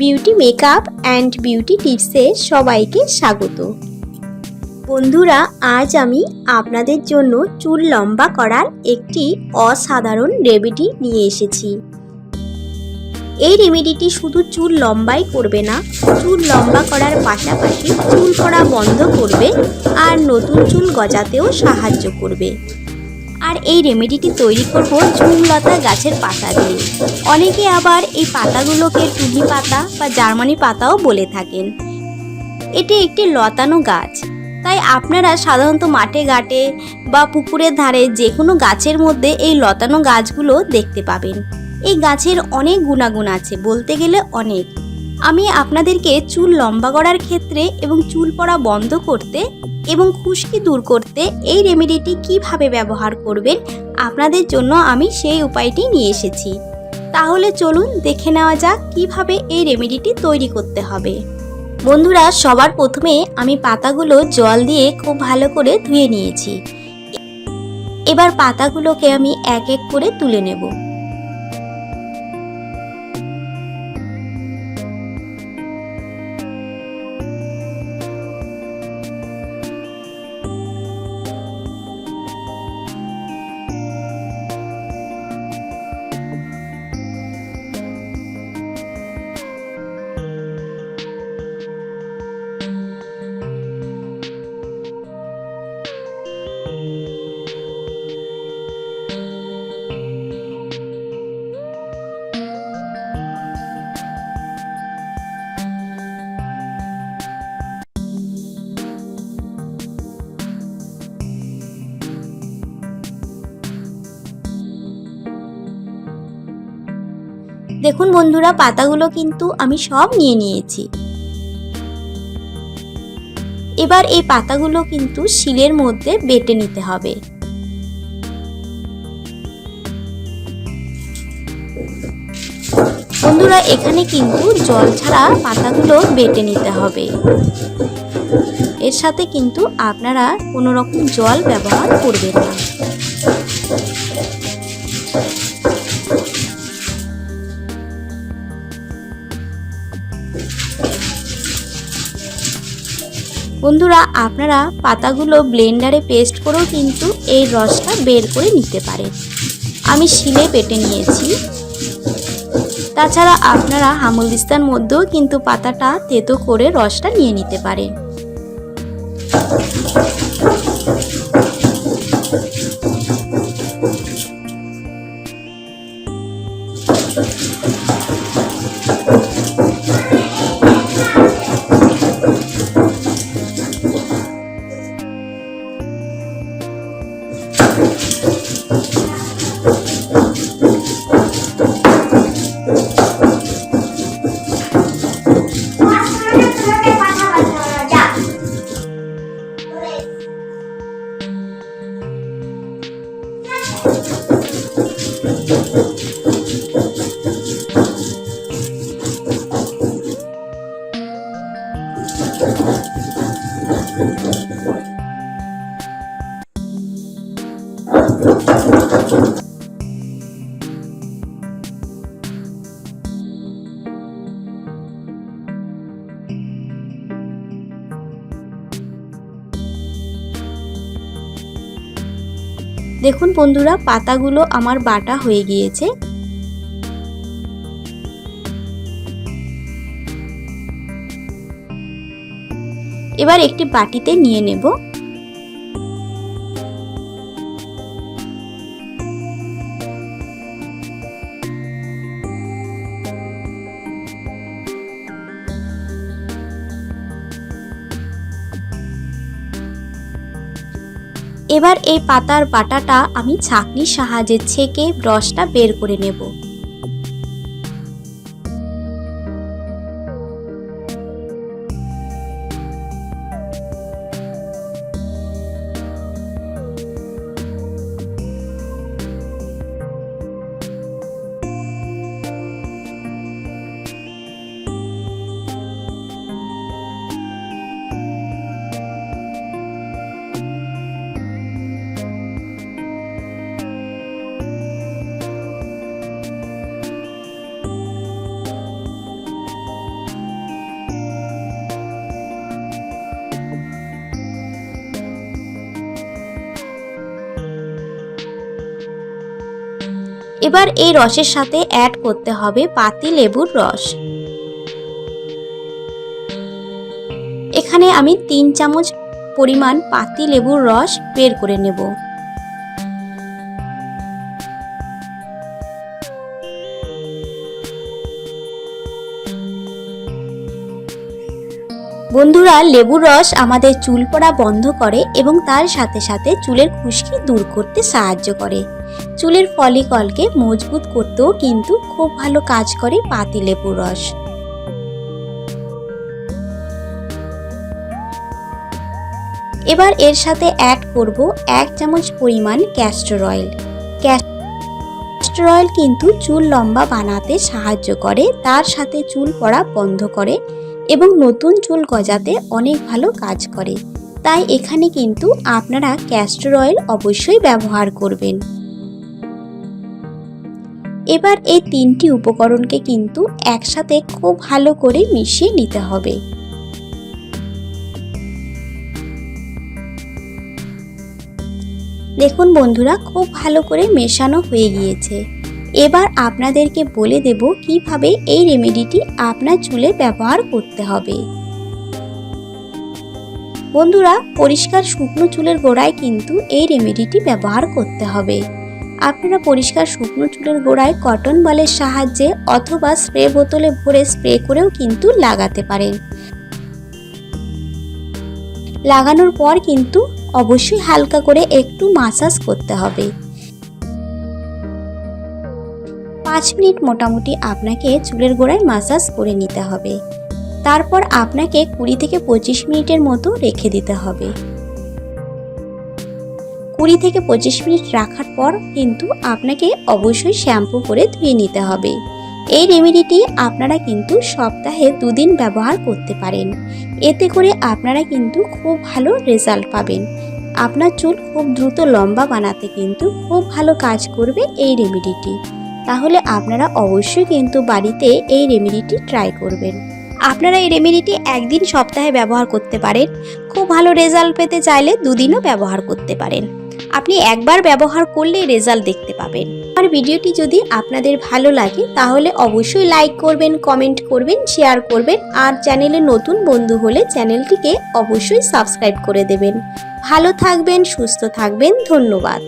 Beauty makeup and beauty টিপসে সবাইকে স্বাগত। বন্ধুরা, আজ আমি আপনাদের জন্য চুল লম্বা করার একটি অসাধারণ রেমেডি নিয়ে এসেছি। এই রেমেডিটি শুধু চুল লম্বাই করবে না, চুল লম্বা করার পাশাপাশি চুল পড়া বন্ধ করবে আর নতুন চুল গজাতেও সাহায্য করবে। আর এই রেমেডিটি তৈরি করব ঝুমলতা গাছের পাতা দিয়ে। অনেকে আবার এই পাতাগুলোকে টুনি পাতা বা জার্মানি পাতাও বলে থাকেন। এটি একটি লতানো গাছ। তাই আপনারা সাধারণত মাঠে, ঘাটে বা পুকুরের ধারে যে কোনো গাছের মধ্যে এই লতানো গাছগুলো দেখতে পাবেন। এই গাছের অনেক গুণাগুণ আছে, বলতে গেলে অনেক। আমি আপনাদেরকে চুল লম্বা করার ক্ষেত্রে এবং চুল পড়া বন্ধ করতে এবং খুশকি দূর করতে এই রেমেডিটি কীভাবে ব্যবহার করবেন আপনাদের জন্য আমি সেই উপায়টি নিয়ে এসেছি। তাহলে চলুন দেখে নেওয়া যাক কীভাবে এই রেমেডিটি তৈরি করতে হবে। বন্ধুরা, সবার প্রথমে আমি পাতাগুলো জল দিয়ে খুব ভালো করে ধুয়ে নিয়েছি। এবার পাতাগুলোকে আমি এক এক করে তুলে নেব। দেখুন বন্ধুরা, পাতাগুলো কিন্তু আমি সব নিয়ে নিয়েছি। এবার এই পাতাগুলো কিন্তু শিলের মধ্যে বেটে নিতে হবে। বন্ধুরা, এখানে কিন্তু জল ছাড়া পাতাগুলো বেটে নিতে হবে। এর সাথে কিন্তু আপনারা কোনো রকম জল ব্যবহার করবেন না। বন্ধুরা, আপনারা পাতাগুলো ব্লেন্ডারে পেস্ট করেও কিন্তু এই রসটা বের করে নিতে পারেন। আমি শিলে পেটে নিয়েছি। তাছাড়া আপনারা হামুলদিস্তার মধ্যেও কিন্তু পাতাটা তেতো করে রসটা নিয়ে নিতে পারেন। দেখুন বন্ধুরা পাতাগুলো আমার বাটা হয়ে গিয়েছে। এবার একটি বাটিতে নিয়ে নেব। এবার এই পাতার বাটাটা আমি ছাঁকনির সাহায্যে ছেঁকে রসটা বের করে নেব। এবার এই রসের সাথে অ্যাড করতে হবে পাতি লেবুর রস। এখানে আমি তিন চামচ পরিমাণ পাতি লেবুর রস বের করে নেব। বন্ধুরা, লেবুর রস আমাদের চুল পড়া বন্ধ করে এবং তার সাথে সাথে চুলের খুশকি দূর করতে সাহায্য করে। চুলের ফলিকলকে মজবুত করতেও কিন্তু খুব ভালো কাজ করে পাতি লেবুর রস এবার এর সাথে অ্যাড করব এক চামচ পরিমাণ ক্যাস্টর অয়েল ক্যাস্টর অয়েল কিন্তু চুল লম্বা বানাতে সাহায্য করে, তার সাথে চুল পড়া বন্ধ করে এবং নতুন চুল গজাতে অনেক ভালো কাজ করে। তাই এখানে কিন্তু আপনারা ক্যাস্টর অয়েল অবশ্যই ব্যবহার করবেন। এবার এই তিনটি উপকরণকে কিন্তু একসাথে খুব ভালো করে মিশিয়ে নিতে হবে। দেখুন বন্ধুরা, খুব ভালো করে মেশানো হয়ে গিয়েছে। এবার আপনাদেরকে বলে দেব কীভাবে এই রেমেডিটি আপনার চুলে ব্যবহার করতে হবে। বন্ধুরা, পরিষ্কার শুকনো চুলের গোড়ায় কিন্তু এই রেমেডিটি ব্যবহার করতে হবে। আপনারা পরিষ্কার শুকনো চুলের গোড়ায় কটন বলের সাহায্যে অথবা স্প্রে বোতলে ভরে স্প্রে করেও কিন্তু লাগাতে পারেন। লাগানোর পর কিন্তু অবশ্যই হালকা করে একটু মাসাজ করতে হবে। পাঁচ মিনিট মোটামুটি আপনাকে চুলের গোড়ায় মাসাজ করে নিতে হবে। তারপর আপনাকে কুড়ি থেকে পঁচিশ মিনিটের মতো রেখে দিতে হবে। কুড়ি থেকে পঁচিশ মিনিট রাখার পর কিন্তু আপনাকে অবশ্যই শ্যাম্পু করে ধুয়ে নিতে হবে। এই রেমেডিটি আপনারা কিন্তু সপ্তাহে দুদিন ব্যবহার করতে পারেন। এতে করে আপনারা কিন্তু খুব ভালো রেজাল্ট পাবেন। আপনার চুল খুব দ্রুত লম্বা বানাতে কিন্তু খুব ভালো কাজ করবে এই রেমেডিটি। তাহলে আপনারা অবশ্যই কিন্তু বাড়িতে এই রেমেডিটি ট্রাই করবেন। আপনারা এই রেমেডিটি একদিন সপ্তাহে ব্যবহার করতে পারেন। খুব ভালো রেজাল্ট পেতে চাইলে দুদিনও ব্যবহার করতে পারেন। আপনি একবার ব্যবহার করলে রেজাল্ট দেখতে পাবেন। আর ভিডিওটি যদি আপনাদের ভালো লাগে, তাহলে অবশ্যই লাইক করবেন, কমেন্ট করবেন, শেয়ার করবেন, আর চ্যানেলে নতুন বন্ধু হলে চ্যানেলটিকে অবশ্যই সাবস্ক্রাইব করে দেবেন। ভালো থাকবেন, সুস্থ থাকবেন, ধন্যবাদ।